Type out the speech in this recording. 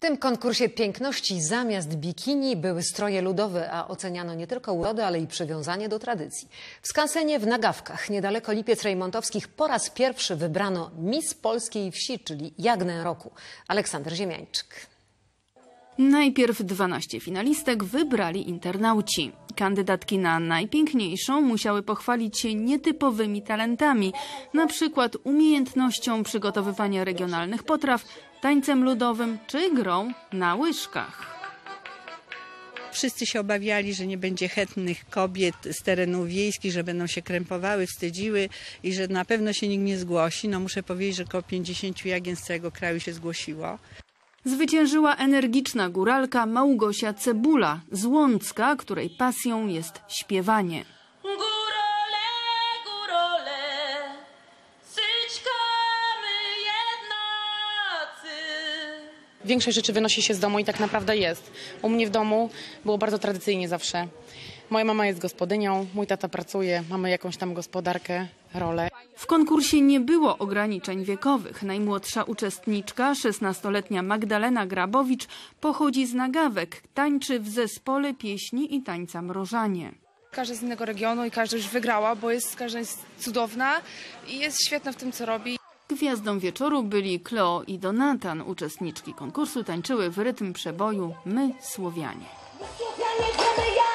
W tym konkursie piękności zamiast bikini były stroje ludowe, a oceniano nie tylko urodę, ale i przywiązanie do tradycji. W skansenie w Nagawkach, niedaleko Lipiec Rejmontowskich, po raz pierwszy wybrano Miss Polskiej Wsi, czyli Jagnę Roku. Aleksander Ziemiańczyk. Najpierw 12 finalistek wybrali internauci. Kandydatki na najpiękniejszą musiały pochwalić się nietypowymi talentami, na przykład umiejętnością przygotowywania regionalnych potraw, tańcem ludowym czy grą na łyżkach. Wszyscy się obawiali, że nie będzie chętnych kobiet z terenów wiejskich, że będą się krępowały, wstydziły i że na pewno się nikt nie zgłosi. No muszę powiedzieć, że około 50 jagien z całego kraju się zgłosiło. Zwyciężyła energiczna góralka Małgosia Cebula z Łącka, której pasją jest śpiewanie. Jednacy. Większość rzeczy wynosi się z domu i tak naprawdę jest. U mnie w domu było bardzo tradycyjnie zawsze. Moja mama jest gospodynią, mój tata pracuje, mamy jakąś tam gospodarkę, rolę. W konkursie nie było ograniczeń wiekowych. Najmłodsza uczestniczka, 16-letnia Magdalena Grabowicz, pochodzi z Nagawek, tańczy w zespole pieśni i tańca mrożanie. Każda z innego regionu i każda już wygrała, bo jest, każda jest cudowna i jest świetna w tym, co robi. Gwiazdą wieczoru byli Cleo i Donatan. Uczestniczki konkursu tańczyły w rytm przeboju My Słowianie. My Słowianie,